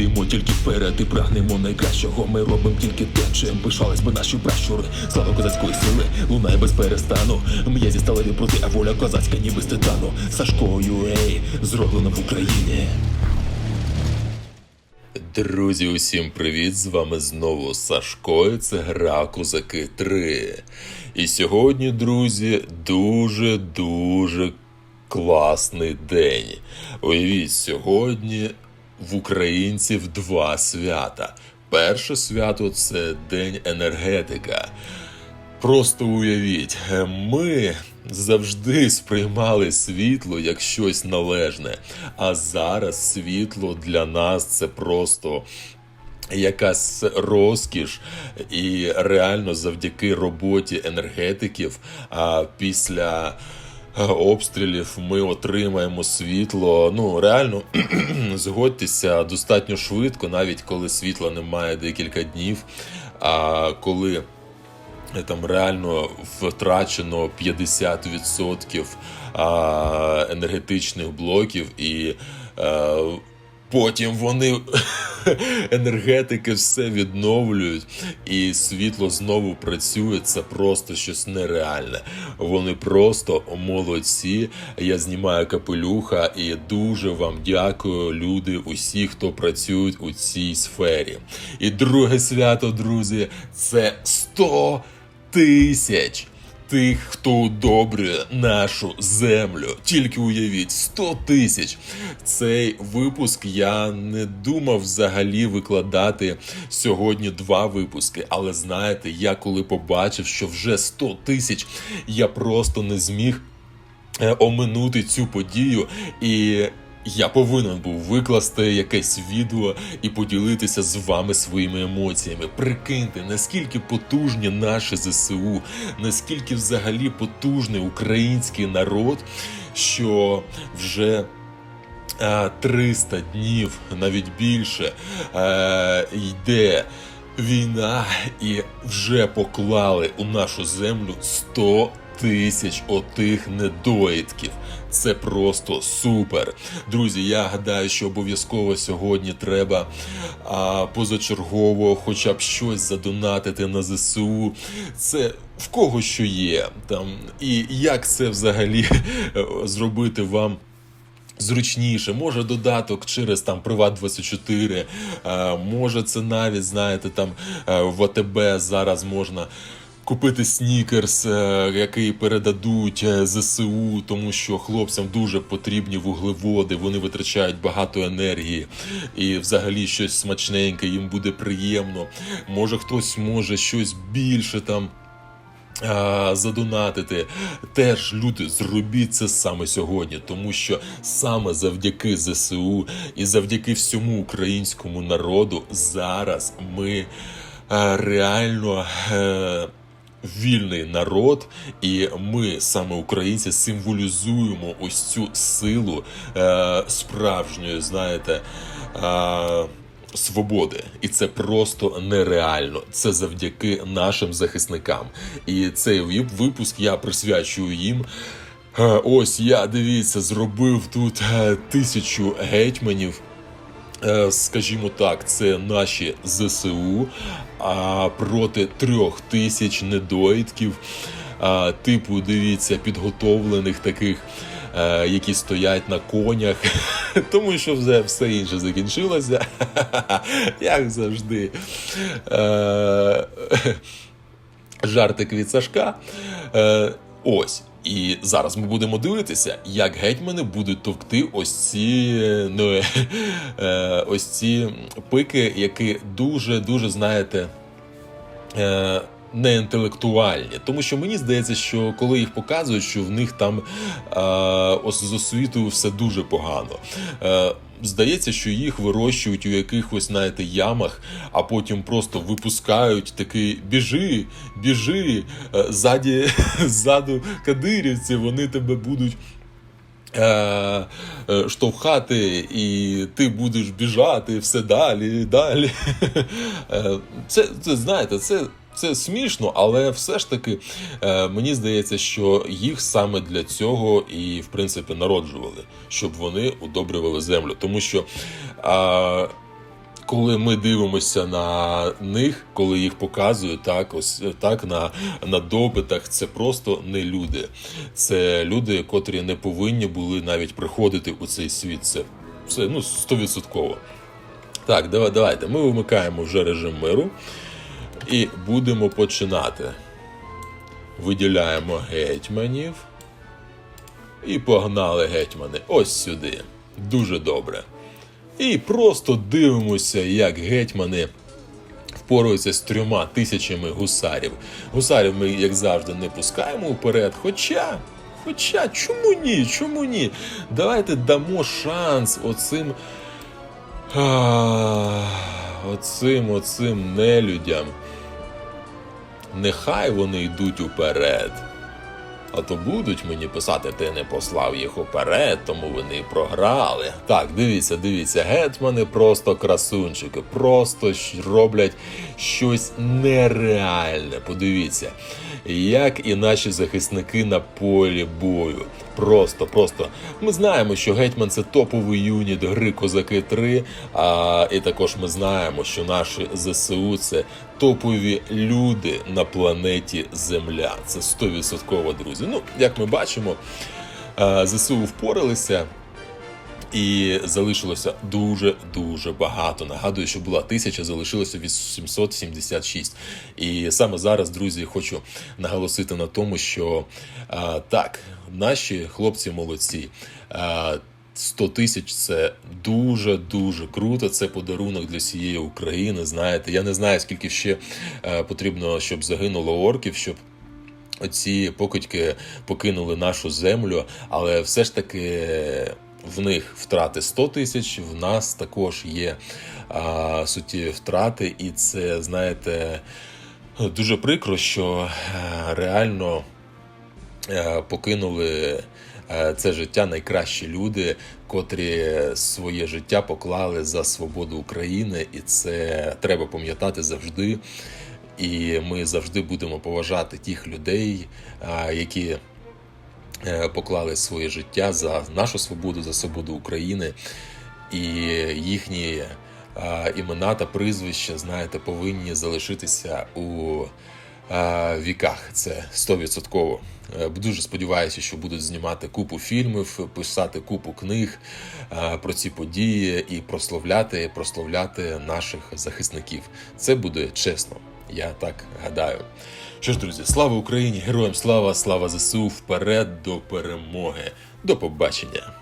йдемо тільки вперед і прагнемо найкращого. Ми робимо тільки те, чим пишались би наші пращури. Слава козацької сили, лунає без перестану. М'язі сталеві проти, а воля козацька, ніби з титану. Сашкою, ей, зроблено в Україні. Друзі, усім привіт! З вами знову Сашко. і Це гра Козаки 3. І сьогодні, друзі, дуже дуже класний день. Уявіть, сьогодні в українців два свята. Перше свято це День енергетика. Просто уявіть, ми завжди сприймали світло як щось належне, а зараз світло для нас це просто якась розкіш, і реально завдяки роботі енергетиків а після. Е, Обстрілів ми отримаємо світло. Ну реально згодьтеся достатньо швидко, навіть коли світла немає декілька днів. А коли там реально втрачено 50% енергетичних блоків, і е, потім вони енергетики все відновлюють, і світло знову працює. Це просто щось нереальне. Вони просто молодці. Я знімаю капелюха і дуже вам дякую, люди, усі, хто працюють у цій сфері. І друге свято, друзі, це 100 тисяч тих, хто удобрює нашу землю. Тільки уявіть, 100 тисяч. Цей випуск я не думав взагалі викладати сьогодні два випуски. Але знаєте, я коли побачив, що вже 100 тисяч, я просто не зміг е, оминути цю подію і. Я повинен був викласти якесь відео і поділитися з вами своїми емоціями. Прикиньте, наскільки потужні наші ЗСУ, наскільки взагалі потужний український народ, що вже е, 300 днів, навіть більше, е, йде війна, і вже поклали у нашу землю 100 тисяч отих недоїдків. Це просто супер. Друзі, я гадаю, що обов'язково сьогодні треба а, позачергово хоча б щось задонатити на ЗСУ. Це в кого що є там. І як це взагалі зробити вам. Зручніше, може додаток через там Приват 24, е, може це навіть знаєте, там е, в АТБ зараз можна купити снікерс, е, який передадуть е, ЗСУ, тому що хлопцям дуже потрібні вуглеводи, вони витрачають багато енергії, і взагалі щось смачненьке їм буде приємно. Може хтось може щось більше там. Задонатити. Теж люди, зробіть це саме сьогодні, тому що саме завдяки ЗСУ і завдяки всьому українському народу зараз ми реально. Вільний народ, і ми, саме українці, символізуємо ось цю силу е, справжньої, знаєте, е, свободи, і це просто нереально. Це завдяки нашим захисникам. І цей випуск я присвячую їм. Е, Ось я дивіться, зробив тут е, тисячу гетьманів. Е, Скажімо так, це наші ЗСУ а проти трьох тисяч недоїдків, типу, дивіться, підготовлених таких, е, які стоять на конях, тому що вже все інше закінчилося, як завжди. Е, Жартик від Сашка. Ось. І зараз ми будемо дивитися, як гетьмани будуть товкти ось ці е, ну, е, ось ці пики, які дуже дуже знаєте. Е, не інтелектуальні, тому що мені здається, що коли їх показують, що в них там е, з освітою все дуже погано. Е, здається, що їх вирощують у якихось, знаєте, ямах, а потім просто випускають такий біжи, біжи, е, ззаді, ззаду кадирівці, вони тебе будуть. Е, е, штовхати, і ти будеш біжати все далі, далі. Це, це знаєте, це. Це смішно, але все ж таки е, мені здається, що їх саме для цього і в принципі народжували, щоб вони удобрювали землю. Тому що е, коли ми дивимося на них, коли їх показують, так, ось так на, на допитах, це просто не люди. Це люди, котрі не повинні були навіть приходити у цей світ. Це, це ну, стовідсотково. Так, давай, давайте. Ми вимикаємо вже режим миру і будемо починати. Виділяємо гетьманів. І погнали гетьмани ось сюди. Дуже добре. І просто дивимося, як гетьмани впораються з трьома тисячами гусарів. Гусарів ми, як завжди, не пускаємо вперед. Хоча, хоча, чому ні? Чому ні? Давайте дамо шанс оцим. Оцим, оцим нелюдям. Нехай вони йдуть уперед. А то будуть мені писати, ти не послав їх уперед, тому вони програли. Так, дивіться, дивіться, гетьмани просто красунчики, просто роблять щось нереальне. Подивіться, як і наші захисники на полі бою. Просто, просто. Ми знаємо, що гетьман це топовий юніт гри Козаки 3. А, і також ми знаємо, що наші ЗСУ це топові люди на планеті Земля. Це 100% друзі. Ну, як ми бачимо, ЗСУ впоралися. І залишилося дуже дуже багато. Нагадую, що була тисяча, залишилося 876. І саме зараз, друзі, хочу наголосити на тому, що а, так, наші хлопці молодці. А, 100 тисяч це дуже дуже круто. Це подарунок для всієї України. Знаєте, я не знаю, скільки ще е, потрібно, щоб загинуло орків, щоб оці покидьки покинули нашу землю, але все ж таки в них втрати 100 тисяч, в нас також є а, суттєві втрати, і це, знаєте, дуже прикро, що е, реально е, покинули е, це життя найкращі люди, котрі своє життя поклали за свободу України, і це треба пам'ятати завжди. І ми завжди будемо поважати тих людей, які поклали своє життя за нашу свободу, за свободу України. І їхні імена та прізвища, знаєте, повинні залишитися у віках. Це 100%. Е, Дуже сподіваюся, що будуть знімати купу фільмів, писати купу книг про ці події і прославляти, прославляти наших захисників. Це буде чесно. Я так гадаю. Що ж, друзі, слава Україні! Героям слава, слава ЗСУ! Вперед до перемоги! До побачення!